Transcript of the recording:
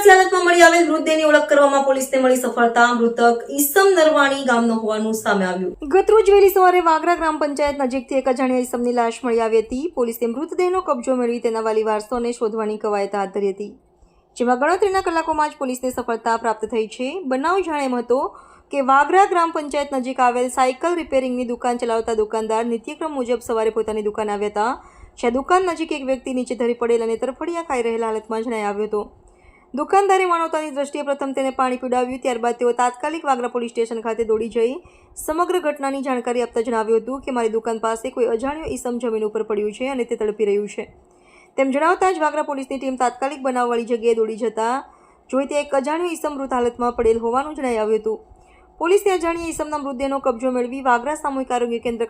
મળી આવેલ મૃતદેહની ઓળખ કરવામાં પોલીસને મળી સફળતા. મૃતક ઈસમ નરવાણી ગામનો હોવાનું સામે આવ્યું. ગતરોજ વહેલી સવારે વાગરા ગ્રામ પંચાયત નજીકથી એક અજાણ્યા ઈસમની લાશ મળી આવી હતી. પોલીસે મૃતદેહનો કબજો મેળવી તેના વાલી વારસોને શોધવાની કવાયત હાથ ધરી હતી. જેમાં ગણતરીના કલાકોમાં જ પોલીસને સફળતા પ્રાપ્ત થઈ છે. બનાવ જાણે એમ હતો કે વાગરા ગ્રામ પંચાયત નજીક આવેલ સાયકલ રિપેરિંગની દુકાન ચલાવતા દુકાનદાર નિત્યક્રમ મુજબ સવારે પોતાની દુકાન આવ્યા હતા. જ્યાં દુકાન નજીક એક વ્યક્તિ નીચે ધરી પડેલ અને તરફડિયા ખાઈ રહેલા હાલતમાં જણાઈ આવ્યો હતો. દુકાનદારે માનવતાની દ્રષ્ટિએ પ્રથમ તેને પાણી પીડાવ્યું ત્યારબાદ તેઓ તાત્કાલિક વાગરા પોલીસ સ્ટેશન ખાતે દોડી જઈ સમગ્ર ઘટનાની જાણકારી આપતા જણાવ્યું હતું કે, મારી દુકાન પાસે કોઈ અજાણ્યો ઈસમ જમીન ઉપર પડ્યું છે અને તે તડપી રહ્યું છે. તેમ જણાવતા જ વાગરા પોલીસની ટીમ તાત્કાલિક બનાવવાળી જગ્યાએ દોડી જતા જોઈ તે એક અજાણ્યો ઈસમ મૃત હાલતમાં પડેલ હોવાનું જણાઈ આવ્યું હતું. પોલીસે અજાણ્યા ઈસમના મૃતદેહનો કબજો મેળવી વાગરા સામૂહિક આરોગ્ય કેન્દ્ર